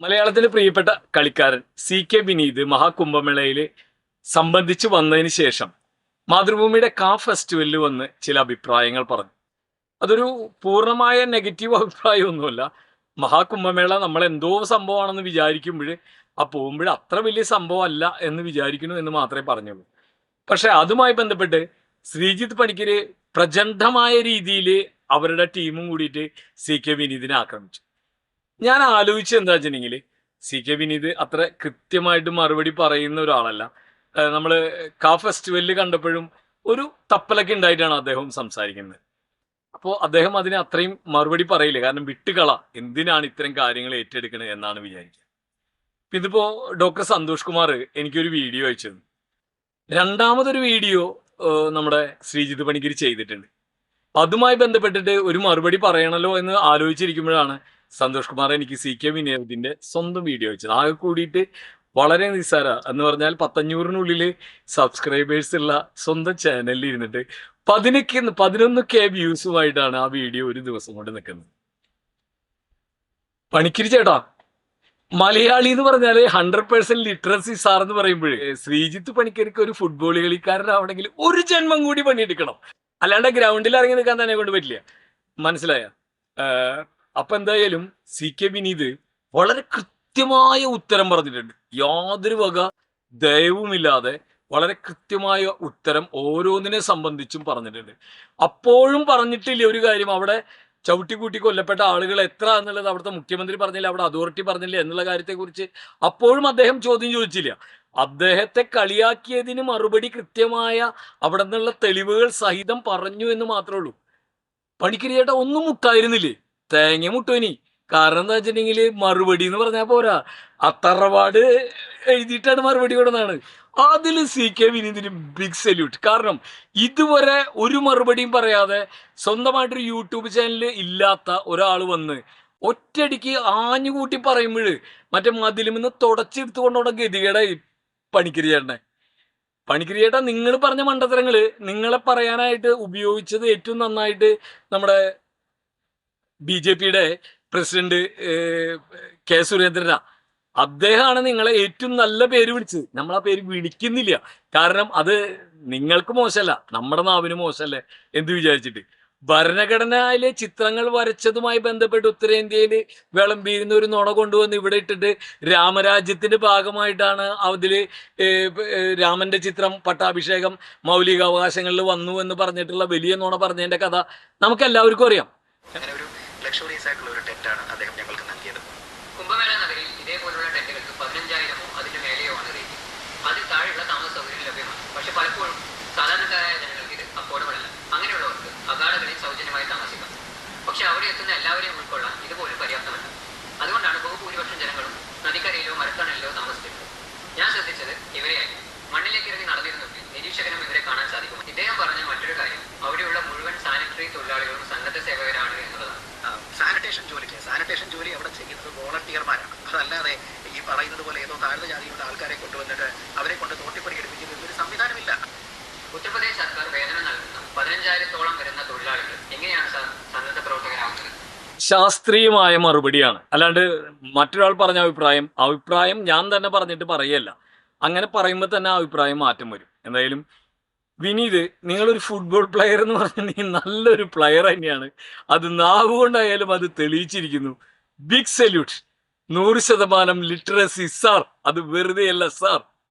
മലയാളത്തിലെ പ്രിയപ്പെട്ട കളിക്കാരൻ സി കെ വിനീത് മഹാകുംഭമേളയിൽ സംബന്ധിച്ച് വന്നതിന് ശേഷം മാതൃഭൂമിയുടെ കാ ഫെസ്റ്റിവലിൽ വന്ന് ചില അഭിപ്രായങ്ങൾ പറഞ്ഞു. അതൊരു പൂർണമായ നെഗറ്റീവ് അഭിപ്രായമൊന്നുമല്ല. മഹാകുംഭമേള നമ്മൾ എന്തോ സംഭവമാണെന്ന് വിചാരിക്കുമ്പോൾ ആ പോകുമ്പോൾ അത്ര വലിയ സംഭവമല്ല എന്ന് വിചാരിക്കുന്നു എന്ന് മാത്രമേ പറഞ്ഞുള്ളൂ. പക്ഷെ അതുമായി ബന്ധപ്പെട്ട് ശ്രീജിത്ത് പണിക്കര് പ്രചണ്ഡമായ രീതിയിൽ അവരുടെ ടീമും കൂടിയിട്ട് സി കെ വിനീതിനെ ആക്രമിച്ചു. ഞാൻ ആലോചിച്ച് എന്താ വെച്ചിട്ടുണ്ടെങ്കിൽ സി കെ വിനീത് അത്ര കൃത്യമായിട്ട് മറുപടി പറയുന്ന ഒരാളല്ല. നമ്മൾ കാ ഫെസ്റ്റിവലിൽ കണ്ടപ്പോഴും ഒരു തപ്പലൊക്കെ ഉണ്ടായിട്ടാണ് അദ്ദേഹം സംസാരിക്കുന്നത്. അപ്പോൾ അദ്ദേഹം അതിന് അത്രയും മറുപടി പറയില്ല. കാരണം വിട്ടുകള എന്തിനാണ് ഇത്തരം കാര്യങ്ങൾ ഏറ്റെടുക്കുന്നത് എന്നാണ് വിചാരിക്കുക. ഇതിപ്പോ ഡോക്ടർ സന്തോഷ് കുമാർ എനിക്കൊരു വീഡിയോ അയച്ചു തന്നു രണ്ടാമതൊരു വീഡിയോ നമ്മുടെ ശ്രീജിത്ത് പണിക്കർ ചെയ്തിട്ടുണ്ട്. അതുമായി ബന്ധപ്പെട്ടിട്ട് ഒരു മറുപടി പറയണല്ലോ എന്ന് ആലോചിച്ചിരിക്കുമ്പോഴാണ് സന്തോഷ് കുമാർ എനിക്ക് സി കെ വിനോദിന്റെ സ്വന്തം വീഡിയോ വെച്ചത്. ആകെ കൂടിയിട്ട് വളരെ നിസ്സാര. എന്ന് പറഞ്ഞാൽ പത്തഞ്ഞൂറിനുള്ളിൽ സബ്സ്ക്രൈബേഴ്സ് ഉള്ള സ്വന്തം ചാനലിൽ ഇരുന്നിട്ട് പതിനൊക്കെ പതിനൊന്ന് കെ വ്യൂസുമായിട്ടാണ് ആ വീഡിയോ ഒരു ദിവസം കൊണ്ട് നിൽക്കുന്നത്. പണിക്കിരി ചേട്ടാ മലയാളി എന്ന് പറഞ്ഞാൽ ഹൺഡ്രഡ് പേഴ്സെന്റ് ലിറ്ററസി സാർ എന്ന് പറയുമ്പോഴേ ശ്രീജിത്ത് പണിക്കരിക്ക് ഒരു ഫുട്ബോൾ കളിക്കാരനാവണമെങ്കിൽ ഒരു ജന്മം കൂടി പണിയെടുക്കണം. അല്ലാണ്ട് ഗ്രൗണ്ടിൽ ഇറങ്ങി നിൽക്കാൻ തന്നെ കൊണ്ട് പറ്റില്ല. മനസ്സിലായ? അപ്പൊ എന്തായാലും സി കെ വിനീത് വളരെ കൃത്യമായ ഉത്തരം പറഞ്ഞിട്ടുണ്ട്. യാതൊരു വക ദയവുമില്ലാതെ വളരെ കൃത്യമായ ഉത്തരം ഓരോന്നിനെ സംബന്ധിച്ചും പറഞ്ഞിട്ടുണ്ട്. അപ്പോഴും പറഞ്ഞിട്ടില്ല ഒരു കാര്യം അവിടെ ചവിട്ടിക്കൂട്ടി കൊല്ലപ്പെട്ട ആളുകൾ എത്ര എന്നുള്ളത് അവിടുത്തെ മുഖ്യമന്ത്രി പറഞ്ഞില്ല അവിടെ അതോറിറ്റി പറഞ്ഞില്ല എന്നുള്ള കാര്യത്തെക്കുറിച്ച് അപ്പോഴും അദ്ദേഹം ചോദ്യം ചോദിച്ചില്ല. അദ്ദേഹത്തെ കളിയാക്കിയതിന് മറുപടി കൃത്യമായ അവിടെ നിന്നുള്ള തെളിവുകൾ സഹിതം പറഞ്ഞു എന്ന് മാത്രമേ ഉള്ളൂ. പണിക്കരി ഒന്നും മുട്ടായിരുന്നില്ലേ? തേങ്ങ മുട്ടുവനി കാരണം എന്താ വെച്ചിട്ടുണ്ടെങ്കിൽ മറുപടി എന്ന് പറഞ്ഞാൽ പോരാ. അത്തറവാട് എഴുതിയിട്ടാണ് മറുപടി കൊടുന്നതാണ്. അതിൽ സി കെ വിനീതിന് ബിഗ് സല്യൂട്ട് കാരണം ഇതുവരെ ഒരു മറുപടിയും പറയാതെ സ്വന്തമായിട്ടൊരു യൂട്യൂബ് ചാനൽ ഇല്ലാത്ത ഒരാൾ വന്ന് ഒറ്റയടിക്ക് ആഞ്ഞുകൂട്ടി പറയുമ്പോൾ മറ്റേ മതിലുമെന്ന് തുടച്ചെടുത്തു കൊണ്ടോടെ ഗതികേടായി പണിക്കരി ചേട്ടനെ. പണിക്കരി ചേട്ടാ നിങ്ങൾ പറഞ്ഞ മണ്ടത്തരങ്ങൾ നിങ്ങളെ പറയാനായിട്ട് ഉപയോഗിച്ചത് ഏറ്റവും നന്നായിട്ട് നമ്മുടെ ബി ജെ പിയുടെ പ്രസിഡന്റ് കെ സുരേന്ദ്രനാ. അദ്ദേഹമാണ് നിങ്ങളെ ഏറ്റവും നല്ല പേര് വിളിച്ചത്. നമ്മൾ ആ പേര് വിളിക്കുന്നില്ല. കാരണം അത് നിങ്ങൾക്ക് മോശമല്ല. നമ്മുടെ നാവിന് മോശമല്ലേ എന്ന് വിചാരിച്ചിട്ട്. ഭരണഘടനയിലെ ചിത്രങ്ങൾ വരച്ചതുമായി ബന്ധപ്പെട്ട് ഉത്തരേന്ത്യയിൽ വിളമ്പിയിരുന്ന ഒരു നുണ കൊണ്ടുവന്ന് ഇവിടെ ഇട്ടിട്ട് രാമരാജ്യത്തിന്റെ ഭാഗമായിട്ടാണ് ഏഹ്, രാമന്റെ ചിത്രം പട്ടാഭിഷേകം മൗലികാവകാശങ്ങളിൽ വന്നു എന്ന് പറഞ്ഞിട്ടുള്ള വലിയ നുണ പറഞ്ഞതിന്റെ കഥ നമുക്ക് എല്ലാവർക്കും അറിയാം. ലക്ഷറീസ് ആയിട്ടുള്ള ഒരു ടെന്റാണ് അദ്ദേഹം ഞങ്ങൾക്ക് നൽകിയത്. കുംഭമേള നഗരിൽ ഇതേപോലുള്ള ടെന്റുകൾക്ക് പതിനഞ്ചായിരമോ അതിന് മേലെയോ ആണ് റേറ്റ് അതിൽ താഴെയുള്ള താമസ സൗകര്യം ലഭ്യമാണ്. പക്ഷെ പലപ്പോഴും സാധാരണക്കാരായ ജനങ്ങൾക്ക് ഇത് അഫോർഡബിൾ അല്ല. അങ്ങനെയുള്ളവർക്ക് അഗാഡകളിൽ സൗജന്യമായി താമസിക്കാം. പക്ഷെ അവിടെ എത്തുന്ന എല്ലാവരെയും ഉൾക്കൊള്ളാൻ ഇതുപോലും പര്യാപ്തമല്ല. അതുകൊണ്ടാണ് ബഹുഭൂരിപക്ഷം ജനങ്ങളും നദിക്കരയിലോ മരത്തണലിലോ താമസിച്ചിരുന്നത്. ഞാൻ ശ്രദ്ധിച്ചത് ഇവരെയായിരുന്നു. മണ്ണിലേക്ക് ഇറങ്ങി നടന്നിരുന്നെങ്കിൽ നിരീക്ഷകനും ഇവരെ കാണാൻ സാധിക്കും. ഇദ്ദേഹം പറഞ്ഞ മറ്റൊരു കാര്യം അവിടെയുള്ള മുഴുവൻ സാനിറ്ററി തൊഴിലാളികളും സന്നദ്ധ സേവകരാണ് സാനിറ്റേഷൻ ജോലിക്ക് സാനിറ്റേഷൻ ജോലി അവിടെ ചെയ്യുന്നത് വോളണ്ടിയർമാരാണ് അതല്ലാതെ ഈ പറയുന്നത് പോലെ ഏതോ താഴ്ന്ന ജാതിയുള്ള ആൾക്കാരെ കൊണ്ടുവന്നിട്ട് അവരെ കൊണ്ട് തോട്ടിപ്പണി എടുപ്പിക്കുന്ന ഒരു സംവിധാനമില്ല. ഉത്തർപ്രദേശ് സർക്കാർ വേതനം നൽകുന്ന പതിനഞ്ചായിരത്തോളം വരുന്ന തൊഴിലാളികൾ എങ്ങനെയാണ് സന്നദ്ധ പ്രവർത്തകരാകുന്നത്? ശാസ്ത്രീയമായ മറുപടിയാണ്. അല്ലാണ്ട് മറ്റൊരാൾ പറഞ്ഞ അഭിപ്രായം അഭിപ്രായം ഞാൻ തന്നെ പറഞ്ഞിട്ട് പറയല്ല. അങ്ങനെ പറയുമ്പോൾ തന്നെ ആ അഭിപ്രായം മാറ്റം വരും. എന്തായാലും വിനീത് നിങ്ങളൊരു ഫുട്ബോൾ പ്ലെയർ എന്ന് പറഞ്ഞാൽ നീ നല്ലൊരു പ്ലെയർ തന്നെയാണ്. അത് നാവ് കൊണ്ടായാലും അത് തെളിയിച്ചിരിക്കുന്നു. ബിഗ് സല്യൂട്ട് നൂറ് ശതമാനം ലിറ്ററസി സാർ അത് വെറുതെയല്ല സാർ